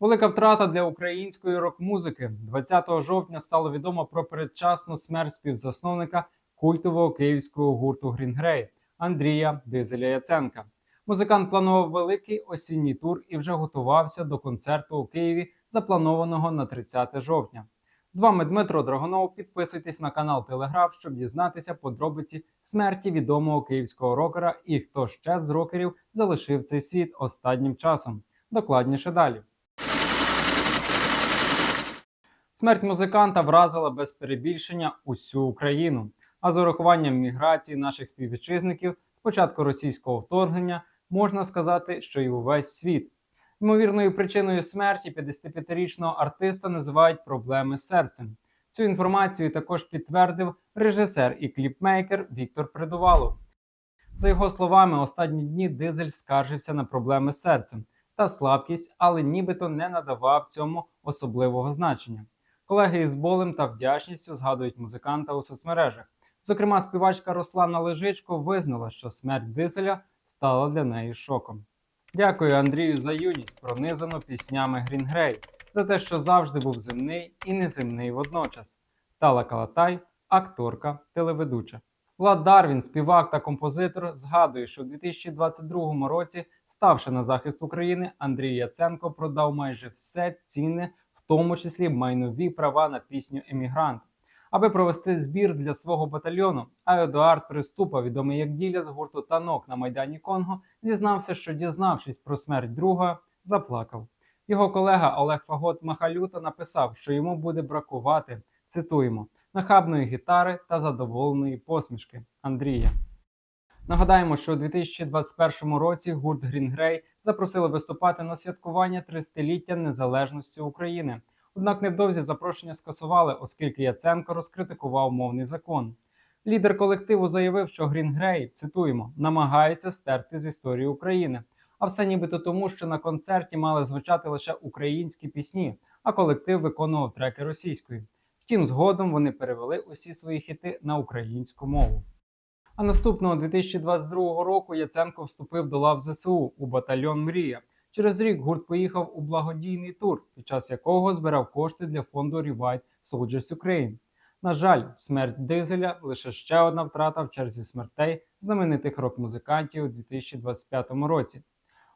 Велика втрата для української рок-музики. 20 жовтня стало відомо про передчасну смерть співзасновника культового київського гурту Грінгрей Андрія Дизеля Яценка. Музикант планував великий осінній тур і вже готувався до концерту у Києві, запланованого на 30 жовтня. З вами Дмитро Драгонов. Підписуйтесь на канал Телеграф, щоб дізнатися подробиці смерті відомого київського рокера і хто ще з рокерів залишив цей світ останнім часом. Докладніше далі. Смерть музиканта вразила без перебільшення усю Україну. А з урахуванням міграції наших співвітчизників з початку російського вторгнення можна сказати, що й увесь світ. Ймовірною причиною смерті 55-річного артиста називають проблеми з серцем. Цю інформацію також підтвердив режисер і кліпмейкер Віктор Придувалов. За його словами, останні дні дизель скаржився на проблеми з серцем та слабкість, але нібито не надавав цьому особливого значення. Колеги із болем та вдячністю згадують музиканта у соцмережах. Зокрема, співачка Руслана Лежичко визнала, що смерть дизеля стала для неї шоком. Дякую Андрію за юність, пронизану піснями Грінгрей, за те, що завжди був земний і неземний водночас. Тала Калатай, акторка, телеведуча. Влад Дарвін, співак та композитор, згадує, що у 2022 році, ставши на захист України, Андрій Яценко продав майже все цінне, в тому числі майнові права на пісню Емігрант. Аби провести збір для свого батальйону, а Едуард Приступа, відомий як діля з гурту танок на майдані Конго, зізнався, що дізнавшись про смерть друга, заплакав. Його колега Олег Фагот Махалюта написав, що йому буде бракувати, цитуємо, нахабної гітари та задоволеної посмішки Андрія. Нагадаємо, що у 2021 році гурт Грінгрей запросили виступати на святкування 300-ліття незалежності України. Однак невдовзі запрошення скасували, оскільки Яценко розкритикував мовний закон. Лідер колективу заявив, що Грінгрей, цитуємо, намагається стерти з історії України. А все нібито тому, що на концерті мали звучати лише українські пісні, а колектив виконував треки російською. Втім, згодом вони перевели усі свої хіти на українську мову. А наступного 2022 року Яценко вступив до лав ЗСУ у батальйон Мрія. Через рік гурт поїхав у благодійний тур, під час якого збирав кошти для фонду Revive Soldiers Ukraine. На жаль, смерть дизеля лише ще одна втрата в черзі смертей знаменитих рок-музикантів у 2025 році.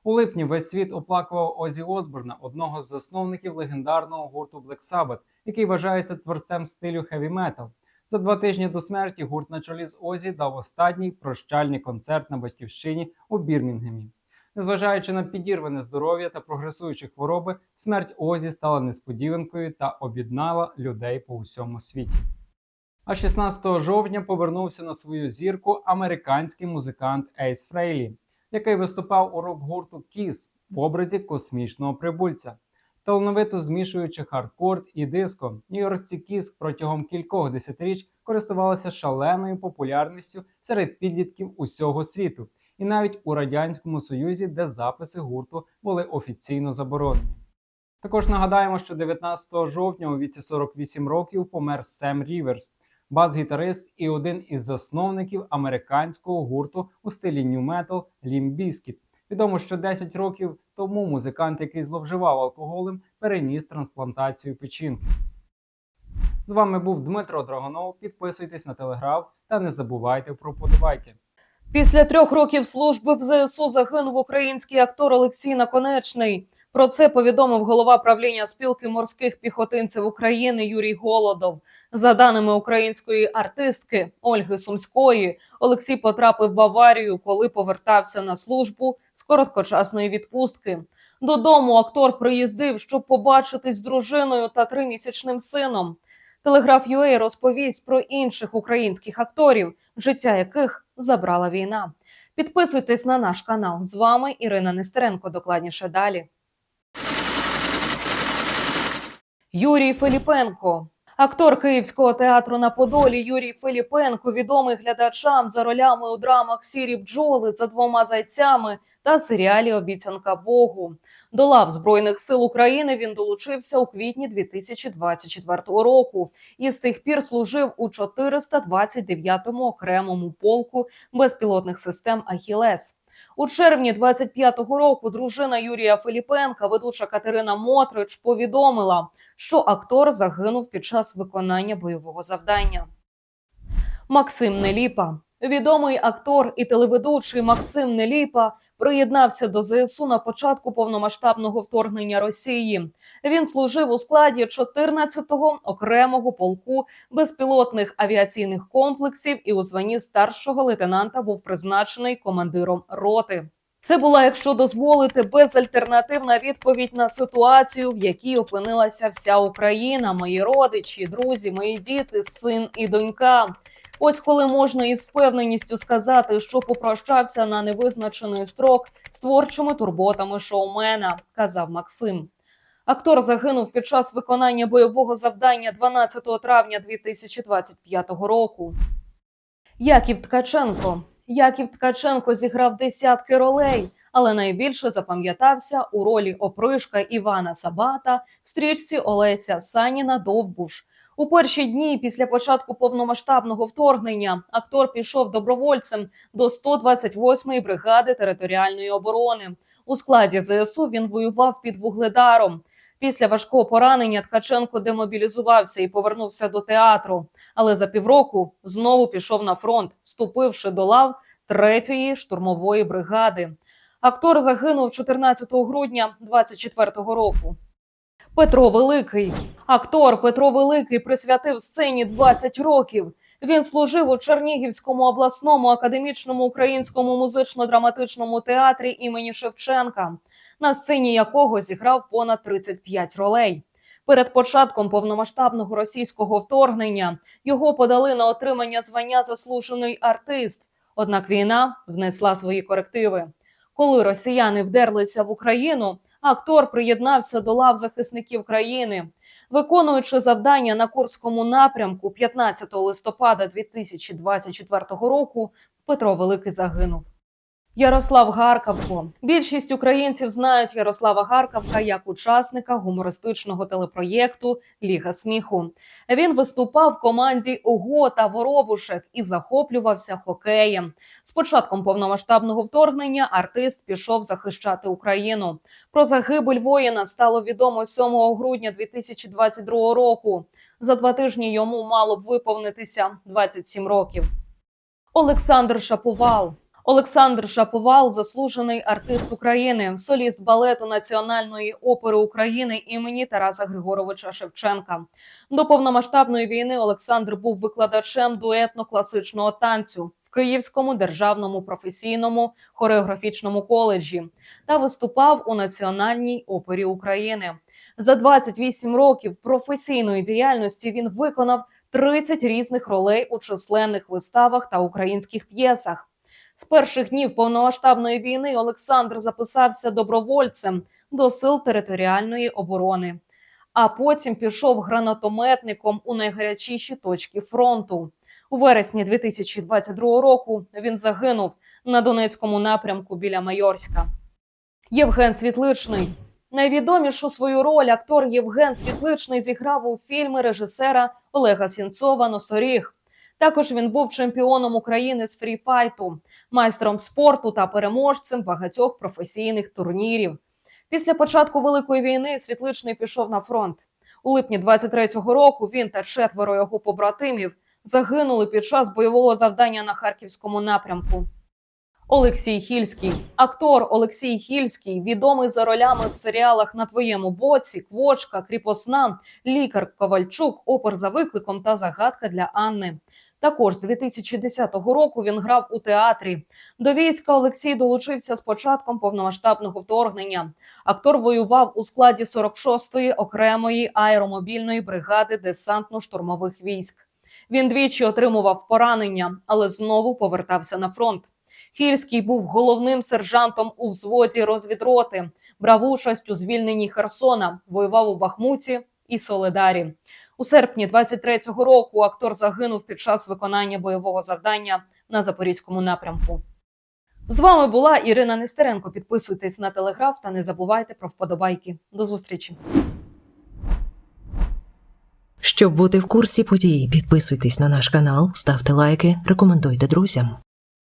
У липні весь світ оплакував Озі Осборна, одного з засновників легендарного гурту Black Sabbath, який вважається творцем стилю хеві метал. За два тижні до смерті гурт на чолі з Озі дав останній прощальний концерт на батьківщині у Бірмінгемі. Незважаючи на підірване здоров'я та прогресуючі хвороби, смерть Озі стала несподіванкою та об'єднала людей по усьому світі. А 16 жовтня повернувся на свою зірку американський музикант Ейс Фрейлі, який виступав у рок-гурту Kiss в образі космічного прибульця. Талановито змішуючи хардкор і диско, нью-йоркці Kiss протягом кількох десятиріч користувалися шаленою популярністю серед підлітків усього світу і навіть у радянському союзі, де записи гурту були офіційно заборонені. Також нагадаємо, що 19 жовтня у віці 48 років помер Сем Ріверс, бас-гітарист і один із засновників американського гурту у стилі нью метал Limp Bizkit. Відомо, що 10 років тому музикант, який зловживав алкоголем, переніс трансплантацію печінки. З вами був Дмитро Драгонов. Підписуйтесь на телеграф та не забувайте про подобайки. Після трьох років служби в ЗСУ загинув український актор Олексій Наконечний. Про це повідомив голова правління спілки морських піхотинців України Юрій Голодов. За даними української артистки Ольги Сумської, Олексій потрапив в аварію, коли повертався на службу з короткочасної відпустки. Додому актор приїздив, щоб побачитись з дружиною та тримісячним сином. Телеграф UA розповість про інших українських акторів, життя яких забрала війна. Підписуйтесь на наш канал. З вами Ірина Нестеренко. Докладніше далі. Юрій Филіпенко. Актор Київського театру на Подолі Юрій Филіпенко, відомий глядачам за ролями у драмах Сірі бджоли за двома зайцями та серіалі Обіцянка Богу. До лав Збройних сил України він долучився у квітні 2024 року і з тих пір служив у 429-му окремому полку безпілотних систем Ахілес. У червні 25-го року дружина Юрія Филіпенка, ведуча Катерина Мотрич, повідомила, що актор загинув під час виконання бойового завдання. Максим Неліпа. Відомий актор і телеведучий Максим Неліпа приєднався до ЗСУ на початку повномасштабного вторгнення Росії. Він служив у складі 14-го окремого полку безпілотних авіаційних комплексів і у званні старшого лейтенанта був призначений командиром роти. Це була, якщо дозволите, безальтернативна відповідь на ситуацію, в якій опинилася вся Україна, мої родичі, друзі, мої діти, син і донька. Ось коли можна із впевненістю сказати, що попрощався на невизначений строк з творчими турботами шоумена, казав Максим. Актор загинув під час виконання бойового завдання 12 травня 2025 року. Яків Ткаченко. Яків Ткаченко зіграв десятки ролей, але найбільше запам'ятався у ролі опришка Івана Сабата в стрічці Олеся Саніна Довбуш. У перші дні після початку повномасштабного вторгнення актор пішов добровольцем до 128-ї бригади територіальної оборони. У складі ЗСУ він воював під вугледаром. Після важкого поранення Ткаченко демобілізувався і повернувся до театру. Але за півроку знову пішов на фронт, вступивши до лав 3-ї штурмової бригади. Актор загинув 14 грудня 24-го року. Петро Великий. Актор Петро Великий присвятив сцені 20 років. Він служив у Чернігівському обласному академічному українському музично-драматичному театрі імені Шевченка, на сцені якого зіграв понад 35 ролей. Перед початком повномасштабного російського вторгнення його подали на отримання звання заслужений артист. Однак війна внесла свої корективи. Коли росіяни вдерлися в Україну, актор приєднався до лав захисників країни. Виконуючи завдання на Курському напрямку 15 листопада 2024 року, Петро Великий загинув. Ярослав Гаркавко. Більшість українців знають Ярослава Гаркавка як учасника гумористичного телепроєкту Ліга сміху. Він виступав в команді ОГО та Воробушек і захоплювався хокеєм. З початком повномасштабного вторгнення артист пішов захищати Україну. Про загибель воїна стало відомо 7 грудня 2022 року. За два тижні йому мало б виповнитися 27 років. Олександр Шаповал. Олександр Шаповал заслужений артист України, соліст балету Національної опери України імені Тараса Григоровича Шевченка. До повномасштабної війни Олександр був викладачем дуетно-класичного танцю в Київському державному професійному хореографічному коледжі та виступав у Національній опері України. За 28 років професійної діяльності він виконав 30 різних ролей у численних виставах та українських п'єсах. З перших днів повномасштабної війни Олександр записався добровольцем до сил територіальної оборони, а потім пішов гранатометником у найгарячіші точки фронту. У вересні 2022 року він загинув на Донецькому напрямку біля Майорська. Євген Світличний. Найвідомішу свою роль актор Євген Світличний зіграв у фільмі режисера Олега Сінцова Носоріг. Також він був чемпіоном України з фріфайту, майстром спорту та переможцем багатьох професійних турнірів. Після початку Великої війни Світличний пішов на фронт. У липні 23-го року він та четверо його побратимів загинули під час бойового завдання на харківському напрямку. Олексій Хільський, актор Олексій Хільський, відомий за ролями в серіалах на твоєму боці, Квочка, Кріпосна, Лікар Ковальчук, Опер за викликом та Загадка для Анни. Також з 2010 року він грав у театрі. До війська Олексій долучився з початком повномасштабного вторгнення. Актор воював у складі 46-ї окремої аеромобільної бригади десантно-штурмових військ. Він двічі отримував поранення, але знову повертався на фронт. Хільський був головним сержантом у взводі розвідроти, брав участь у звільненні Херсона, воював у Бахмуті і Соледарі. У серпні 23-го року актор загинув під час виконання бойового завдання на запорізькому напрямку. З вами була Ірина Нестеренко. Підписуйтесь на телеграф та не забувайте про вподобайки. До зустрічі. Щоб бути в курсі подій, підписуйтесь на наш канал, ставте лайки, рекомендуйте друзям.